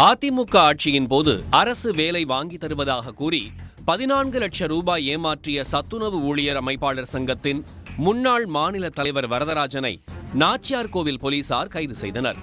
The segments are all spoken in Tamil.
அதிமுக ஆட்சியின் போது அரசு வேலை வாங்கி தருவதாக கூறி பதினான்கு லட்சம் ரூபாய் ஏமாற்றிய சத்துணவு ஊழியர் அமைப்பாளர் சங்கத்தின் முன்னாள் மாநில தலைவர் வரதராஜனை நாச்சியார் கோவில் போலீசார் கைது செய்தனர்.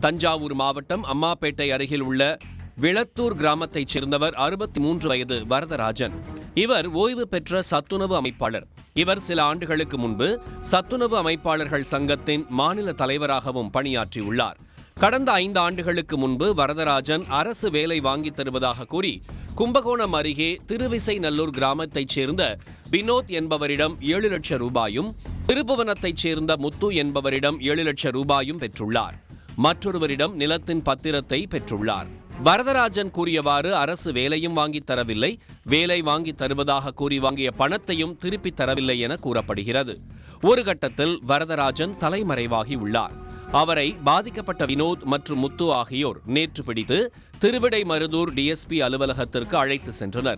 தஞ்சாவூர் மாவட்டம் அம்மாப்பேட்டை அருகில் உள்ள விளத்தூர் கிராமத்தைச் சேர்ந்தவர் அறுபத்தி மூன்று வயது வரதராஜன். இவர் ஓய்வு பெற்ற சத்துணவு அமைப்பாளர். இவர் சில ஆண்டுகளுக்கு முன்பு சத்துணவு அமைப்பாளர்கள் சங்கத்தின் மாநில தலைவராகவும் பணியாற்றியுள்ளார். கடந்த ஐந்து ஆண்டுகளுக்கு முன்பு வரதராஜன் அரசு வேலை வாங்கித் தருவதாக கூறி கும்பகோணம் அருகே திருவிசைநல்லூர் கிராமத்தைச் சேர்ந்த வினோத் என்பவரிடம் ஏழு லட்சம் ரூபாயும் திருப்புவனத்தைச் சேர்ந்த முத்து என்பவரிடம் ஏழு லட்சம் ரூபாயும் பெற்றுள்ளார். மற்றொருவரிடம் நிலத்தின் பத்திரத்தை பெற்றுள்ளார். வரதராஜன் கூறியவாறு அரசு வேலையும் வாங்கித் தரவில்லை வேலை வாங்கித் தருவதாக கூறி வாங்கிய பணத்தையும் திருப்பித் தரவில்லை என கூறப்படுகிறது. ஒரு கட்டத்தில் வரதராஜன் தலைமறைவாகி உள்ளார். அவரை பாதிக்கப்பட்ட வினோத் மற்றும் முத்து ஆகியோர் நேற்று பிடித்து திருவிடை மருதூர் டிஎஸ்பி அலுவலகத்திற்கு அழைத்து சென்றனர்.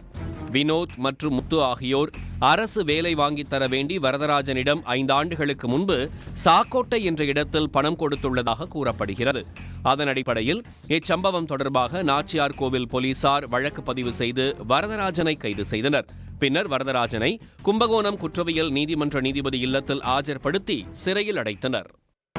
வினோத் மற்றும் முத்து ஆகியோர் அரசு வேலை வாங்கித் தர வேண்டி வரதராஜனிடம் ஐந்து ஆண்டுகளுக்கு முன்பு சாக்கோட்டை என்ற இடத்தில் பணம் கொடுத்துள்ளதாக கூறப்படுகிறது. அதன் அடிப்படையில் இச்சம்பவம் தொடர்பாக நாச்சியார் கோவில் போலீசார் வழக்கு பதிவு செய்து வரதராஜனை கைது செய்தனர். பின்னர் வரதராஜனை கும்பகோணம் குற்றவியல் நீதிமன்ற நீதிபதி இல்லத்தில் ஆஜர்படுத்தி சிறையில் அடைத்தனர்.